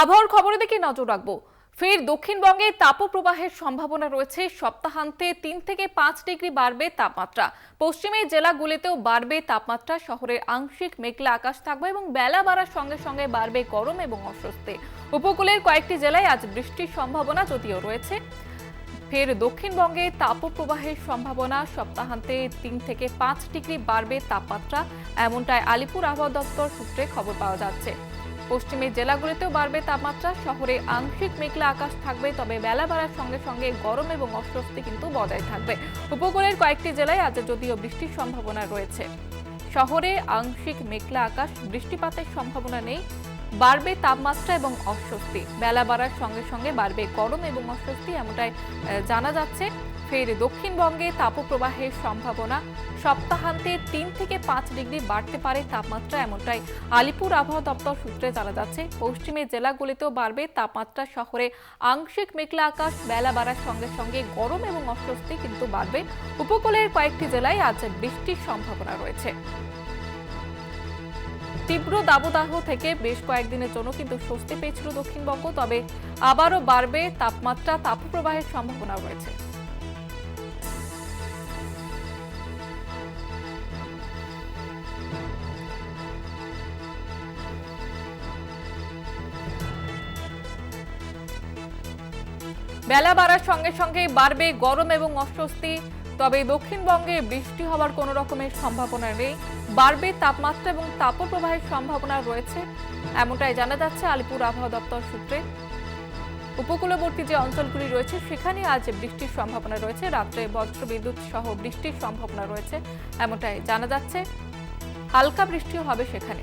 আবহাওয়ার খবরের দিকে নজর রাখব। ফের দক্ষিণবঙ্গে তাপপ্রবাহের সম্ভাবনা রয়েছে। সপ্তাহান্তে তিন থেকে পাঁচ ডিগ্রি বাড়বে তাপমাত্রা। পশ্চিমের জেলাগুলিতেও বাড়বে তাপমাত্রা। শহরের আংশিক মেঘলা আকাশ থাকবে এবং বেলা বাড়ার সঙ্গে সঙ্গে বাড়বে গরম এবং অস্বস্তি। উপকূলের কয়েকটি জেলায় আজ বৃষ্টির সম্ভাবনা যদিও রয়েছে। ফের দক্ষিণবঙ্গে তাপপ্রবাহের সম্ভাবনা। সপ্তাহান্তে তিন থেকে পাঁচ ডিগ্রি বাড়বে তাপমাত্রা। এমনটাই আলিপুর আবহাওয়া দপ্তর সূত্রে খবর পাওয়া যাচ্ছে। পশ্চিমের জেলাগুলিতেও বাড়বে তাপমাত্রা। শহরে আংশিক মেঘলা আকাশ থাকবে, তবে বেলা বাড়ার সঙ্গে সঙ্গে গরম এবং অস্বস্তি কিন্তু বজায় থাকবে। উপকূলের কয়েকটি জেলায় আজ যদিও বৃষ্টির সম্ভাবনা রয়েছে। শহরে আংশিক মেঘলা আকাশ, বৃষ্টিপাতের সম্ভাবনা নেই। বাড়বে তাপমাত্রা এবং অস্বস্তি। বেলা বাড়ার সঙ্গে সঙ্গে বাড়বে গরম এবং অস্বস্তি এমনটাই জানা যাচ্ছে। ফের দক্ষিণবঙ্গে তাপপ্রবাহের সম্ভাবনা। সপ্তাহান্তে তিন থেকে পাঁচ ডিগ্রি বাড়তে পারে তাপমাত্রা এমনটাই। আলিপুর আবহাওয়া দপ্তর সূত্রে জানা যাচ্ছে পশ্চিমের জেলাগুলিতেও বাড়বে তাপমাত্রা। শহরে আংশিক মেঘলা আকাশ, বেলা বাড়ার সঙ্গে সঙ্গে গরম এবং অস্বস্তি কিন্তু বাড়বে। উপকূলের কয়েকটি জেলায় আজ বৃষ্টির সম্ভাবনা রয়েছে। তীব্র দাবদাহ থেকে বেশ কয়েকদিনের জন্য কিন্তু স্বস্তি পেয়েছিল দক্ষিণবঙ্গ, তবে আবারও বাড়বে তাপমাত্রা, তাপপ্রবাহের সম্ভাবনা রয়েছে। বেলা বাড়ার সঙ্গে সঙ্গে বাড়বে গরম এবং অস্বস্তি। তবে দক্ষিণবঙ্গে বৃষ্টি হওয়ার কোনো রকমের সম্ভাবনা নেই। বাড়বে তাপমাত্রা এবং তাপপ্রবাহের সম্ভাবনা রয়েছে। এমনটাই জানা যাচ্ছে আলিপুর আবহাওয়া দপ্তর সূত্রে। উপকূলবর্তী যে অঞ্চলগুলি রয়েছে, সেখানে আজ বৃষ্টির সম্ভাবনা রয়েছে। রাত্রে বজ্রবিদ্যুৎ সহ বৃষ্টির সম্ভাবনা রয়েছে, এমনটাই জানা যাচ্ছে। হালকা বৃষ্টিও হবে সেখানে।